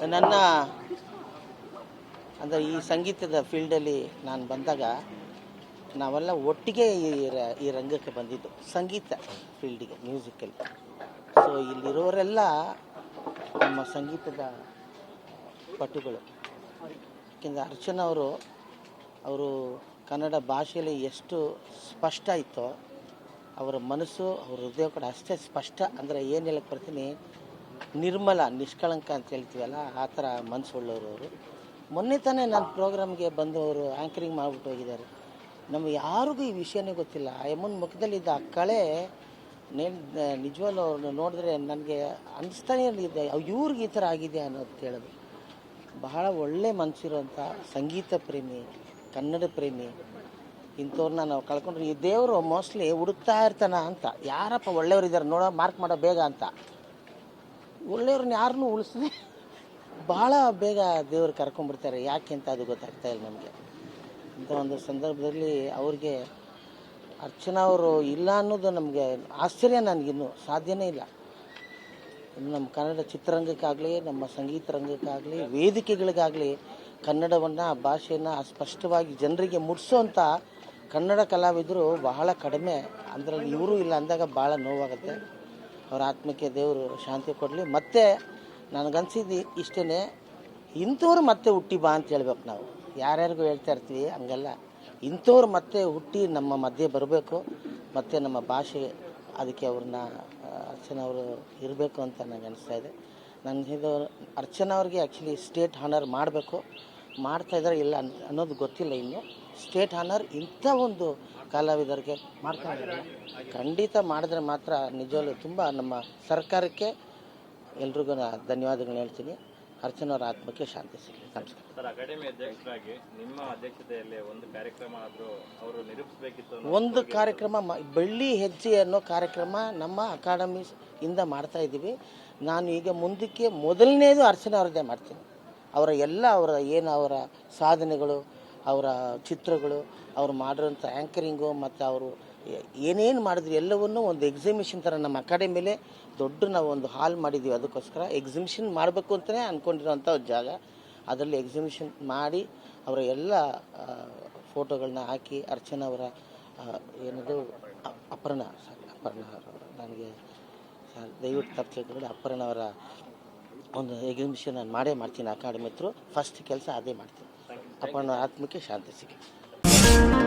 ನನ್ನ ಅಂದರೆ ಈ ಸಂಗೀತದ ಫೀಲ್ಡಲ್ಲಿ ನಾನು ಬಂದಾಗ ನಾವೆಲ್ಲ ಒಟ್ಟಿಗೆ ಈ ರಂಗಕ್ಕೆ ಬಂದಿದ್ದು, ಸಂಗೀತ ಫೀಲ್ಡಿಗೆ ಮ್ಯೂಸಿಕಲ್ಲಿ ಸೊ ಇಲ್ಲಿರೋರೆಲ್ಲ ನಮ್ಮ ಸಂಗೀತದ ಪಟುಗಳು. ಯಾಕೆಂದರೆ ಅರ್ಚನ ಅವರು ಅವರು ಕನ್ನಡ ಭಾಷೆಯಲ್ಲಿ ಎಷ್ಟು ಸ್ಪಷ್ಟ ಇತ್ತೋ, ಅವರ ಮನಸ್ಸು, ಅವ್ರ ಹೃದಯ ಕೂಡ ಅಷ್ಟೇ ಸ್ಪಷ್ಟ. ಅಂದರೆ ಏನು ಹೇಳಕ್ಕೆ ಬರ್ತೀನಿ ನಿರ್ಮಲ, ನಿಷ್ಕಳಂಕ ಅಂತ ಹೇಳ್ತೀವಲ್ಲ, ಆ ಥರ ಮನಸ್ಸು ಒಳ್ಳೋರು ಅವರು. ಮೊನ್ನೆ ತಾನೇ ನನ್ನ ಪ್ರೋಗ್ರಾಮ್ಗೆ ಬಂದು ಅವರು ಆ್ಯಂಕರಿಂಗ್ ಮಾಡಿಬಿಟ್ಟು ಹೋಗಿದ್ದಾರೆ. ನಮಗೆ ಯಾರಿಗೂ ಈ ವಿಷಯನೇ ಗೊತ್ತಿಲ್ಲ. ಆ ಯಮ್ಮನ ಮುಖದಲ್ಲಿದ್ದ ಆ ಕಳೆ ನೇನ್ ನಿಜವಾಗ್ಲೂ ಅವ್ರನ್ನ ನೋಡಿದ್ರೆ ನನಗೆ ಅನಿಸ್ತಾನೆ ಇದೆ ಇವ್ರಿಗೆ ಈ ಥರ ಆಗಿದೆ ಅನ್ನೋದು ಕೇಳೋದು. ಬಹಳ ಒಳ್ಳೆ ಮನಸ್ಸಿರುವಂಥ ಸಂಗೀತ ಪ್ರೇಮಿ, ಕನ್ನಡ ಪ್ರೇಮಿ. ಇಂಥವ್ರನ್ನ ನಾವು ಕಳ್ಕೊಂಡ್ರೆ ಈ ದೇವರು ಮೋಸ್ಟ್ಲಿ ಹುಡುಕ್ತಾ ಇರ್ತಾನ ಅಂತ. ಯಾರಪ್ಪ ಒಳ್ಳೆಯವ್ರು ಇದ್ದಾರೆ ನೋಡೋ, ಮಾರ್ಕ್ ಮಾಡೋ ಬೇಗ ಅಂತ. ಒಳ್ಳೆಯವ್ರನ್ನ ಯಾರನ್ನೂ ಉಳಿಸದೆ ಭಾಳ ಬೇಗ ದೇವರು ಕರ್ಕೊಂಡ್ಬಿಡ್ತಾರೆ. ಯಾಕೆ ಅಂತ ಅದು ಗೊತ್ತಾಗ್ತಾ ಇಲ್ಲ ನಮಗೆ. ಇಂಥ ಒಂದು ಸಂದರ್ಭದಲ್ಲಿ ಅವ್ರಿಗೆ ಅರ್ಚನಾ ಅವರು ಇಲ್ಲ ಅನ್ನೋದು ನಮಗೆ ಆಶ್ಚರ್ಯ ನನಗಿನ್ನೂ ಸಾಧ್ಯನೇ ಇಲ್ಲ. ನಮ್ಮ ಕನ್ನಡ ಚಿತ್ರರಂಗಕ್ಕಾಗಲಿ, ನಮ್ಮ ಸಂಗೀತ ರಂಗಕ್ಕಾಗಲಿ, ವೇದಿಕೆಗಳಿಗಾಗಲಿ ಕನ್ನಡವನ್ನು, ಭಾಷೆಯನ್ನು ಸ್ಪಷ್ಟವಾಗಿ ಜನರಿಗೆ ಮುಟ್ಸೋಂಥ ಕನ್ನಡ ಕಲಾವಿದರು ಬಹಳ ಕಡಿಮೆ. ಅಂದರೆ ಇವರು ಇಲ್ಲ ಅಂದಾಗ ಭಾಳ ನೋವಾಗುತ್ತೆ. ಅವ್ರ ಆತ್ಮಕ್ಕೆ ದೇವರು ಶಾಂತಿ ಕೊಡಲಿ. ಮತ್ತೆ ನನಗನ್ಸಿದ್ದು ಇಷ್ಟೇ ಇಂಥವ್ರು ಮತ್ತೆ ಹುಟ್ಟಿ ಬಾ ಅಂತ ಹೇಳ್ಬೇಕು ನಾವು. ಯಾರ್ಯಾರಿಗೂ ಹೇಳ್ತಾ ಇರ್ತೀವಿ ಹಂಗಲ್ಲ. ಇಂಥವ್ರು ಮತ್ತೆ ಹುಟ್ಟಿ ನಮ್ಮ ಮಧ್ಯೆ ಬರಬೇಕು, ಮತ್ತು ನಮ್ಮ ಭಾಷೆ ಅದಕ್ಕೆ ಅವ್ರನ್ನ ಅರ್ಚನವರು ಇರಬೇಕು ಅಂತ ನನಗೆ ಅನಿಸ್ತಾ ಇದೆ. ನನ್ನ ಇದು ಅರ್ಚನಾ ಅವ್ರಿಗೆ ಆ್ಯಕ್ಚುಲಿ ಸ್ಟೇಟ್ ಹಾನರ್ ಮಾಡಬೇಕು. ಮಾಡ್ತಾ ಇದ್ದಾರೆ ಇಲ್ಲ ಅನ್- ಅನ್ನೋದು ಗೊತ್ತಿಲ್ಲ ಇನ್ನು. ಸ್ಟೇಟ್ ಹಾನರ್ ಇಂಥ ಒಂದು ಕಲಾವಿದರಿಗೆ ಮಾಡ್ತಾ ಇದ್ದಾರೆ. ಖಂಡಿತ ಮಾಡಿದ್ರೆ ಮಾತ್ರ ನಿಜವಲ್ಲೂ ತುಂಬ ನಮ್ಮ ಸರ್ಕಾರಕ್ಕೆ ಎಲ್ರಿಗೂ ಧನ್ಯವಾದಗಳು ಹೇಳ್ತೀನಿ. ಅರ್ಚನವರ ಆತ್ಮಕ್ಕೆ ಶಾಂತಿ ಸಿಗಲಿ. ನಮಸ್ಕಾರ. ಸರ್ ಅಕಾಡೆಮಿ ಅಧ್ಯಕ್ಷರಾಗಿ ನಿಮ್ಮ ಅಧ್ಯಕ್ಷತೆಯಲ್ಲಿ ಒಂದು ಕಾರ್ಯಕ್ರಮ ಆದ್ರೂ ಅವರು ನಿರೂಪಿಸಬೇಕಿತ್ತು ಒಂದು ಕಾರ್ಯಕ್ರಮ ಬೆಳ್ಳಿ ಹೆಜ್ಜೆ ಅನ್ನೋ ಕಾರ್ಯಕ್ರಮ ನಮ್ಮ ಅಕಾಡೆಮಿ ಇಂದ ಮಾಡ್ತಾ ಇದ್ದೀವಿ. ನಾನು ಈಗ ಮುಂದಕ್ಕೆ ಮೊದಲನೇದು ಅರ್ಚನವರದೇ ಅವ್ರದ್ದೇ ಮಾಡ್ತೀನಿ. ಅವರ ಎಲ್ಲ ಅವರ ಏನು ಅವರ ಸಾಧನೆಗಳು ಅವರ ಚಿತ್ರಗಳು, ಅವ್ರು ಮಾಡಿರೋಂಥ ಆ್ಯಂಕರಿಂಗು ಮತ್ತು ಅವರು ಏನೇನು ಮಾಡಿದ್ರು ಎಲ್ಲವನ್ನೂ ಒಂದು ಎಕ್ಸಿಬಿಷನ್ ಥರ ನಮ್ಮ ಅಕಾಡೆಮಿಲೇ ದೊಡ್ಡ ನಾವು ಒಂದು ಹಾಲ್ ಮಾಡಿದ್ದೀವಿ ಅದಕ್ಕೋಸ್ಕರ ಎಕ್ಸಿಬಿಷನ್ ಮಾಡಬೇಕು ಅಂತಲೇ ಅಂದ್ಕೊಂಡಿರೋಂಥ ಒಂದು ಜಾಗ. ಅದರಲ್ಲಿ ಎಕ್ಸಿಬಿಷನ್ ಮಾಡಿ ಅವರ ಎಲ್ಲ ಫೋಟೋಗಳನ್ನ ಹಾಕಿ ಅರ್ಚನಾ ಅವರ ಏನದು ಅಪರ್ಣ, ಸಾರಿ, ಅಪರ್ಣ ನನಗೆ ದಯವಿಟ್ಟು ತಪ್ಪು ಅಪರ್ಣ ಅವರ ಒಂದು ಎಕ್ಸಿಬಿಷನ್ ನಾನು ಮಾಡೇ ಮಾಡ್ತೀನಿ ಅಕಾಡೆಮಿ ಫಸ್ಟ್ ಕೆಲಸ ಅದೇ ಮಾಡ್ತೀನಿ. ಅಪರ್ಣ ಆತ್ಮಕ್ಕೆ ಶಾಂತಿ ಸಿಗಲಿ